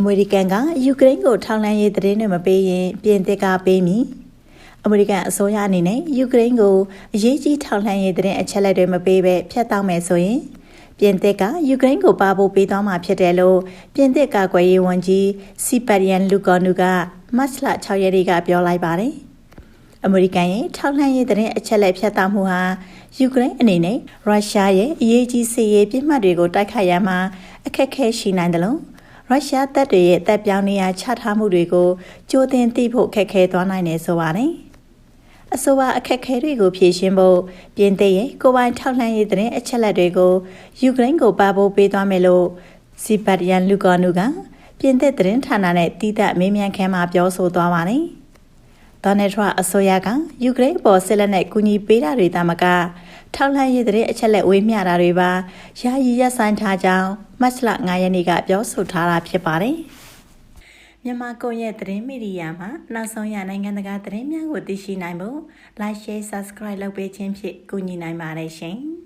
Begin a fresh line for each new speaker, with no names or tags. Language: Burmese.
အမေရိကန်ကယူကရိန်းကိုထောက်လှမ်းရေးသတင်းတွေမပေးရင်ပြင်သစ်ကပေးမည်အမေရိကန်အစိုးရအနေနဲ့ယူကရိန်းကိုအရေးကြီးထောက်လှမ်းရေးသတင်းအချက်အလက်တွေမပေးဘဲဖျက်တောက်မယ်ဆိုရင်ပြင်သစ်ကယူကရိန်းကိုပါဖို့ပေးသွားမှာဖြစ်တယ်လို့ပြင်သစ်ကာကွယ်ရေးဝန်ကြီးစီပတ်ရီယန်လူကော်နူကမတ်လ6ရက်နေ့ကပြောလိုက်ပါတယ်အမေရိကန်ရဲ့ထောက်လှမ်းရေးတဲ့အချက်လက်ဖြတ်တောက်မှုဟာယူကရိန်းအနေနဲ့ရုရှားရဲ့အရေးကြီးစစ်ရေးပြစ်မှတ်တွေကိုတိုက်ခိုက်ရမှာအခက်အခဲရှိနိုင်တယ်လို့ ရုရှားတပ်တွေရဲ့တပ်ပြောင်းနေရာချထားမှုတွေကိုကြိုတင်သိဖို့ခက်ခဲသွားနိုင်တယ်ဆိုပါတယ်။အဆိုပါအခက်အခဲတွေကိုဖြေရှင်းဖို့ပြင်သစ်ရဲ့ကိုပိုင်ထောက်လှမ်းရေးတဲ့အချက်လက်တွေကိုယူကရိန်းကိုပါဖို့ပေးသွားမယ်လို့စီပတ်ယန်လူကာနူကပြင်သစ်သတင်းဌာနနဲ့တီးသတ်မေးမြန်းခန်းမှာပြောဆိုသွားပါတယ်။ဒေါ်နယ်ထရအစိုးရကယူကရိန်းပေါ်ဆက်လက်နဲ့ကူညီပေးတာတွေတာမကထောက်လှမ်းရေးတဲ့အချက်လက်ဝေးမျှတာတွေပါယာယီရပ်ဆိုင်းထားကြောင်း မတ်လ9ရက်နေ့ကပြောဆိုထားတာဖြစ်ပါတယ်။မြန်မာကွန်ရက်သတင်းမီဒီယာမှာနောက်ဆုံးရနိုင်ငံတကာသတင်းများကိုသိရှိနိုင်ဖို့ Like Share Subscribe လုပ်ပေးခြင်းဖြင့်ကူညီနိုင်ပါတယ်ရှင်။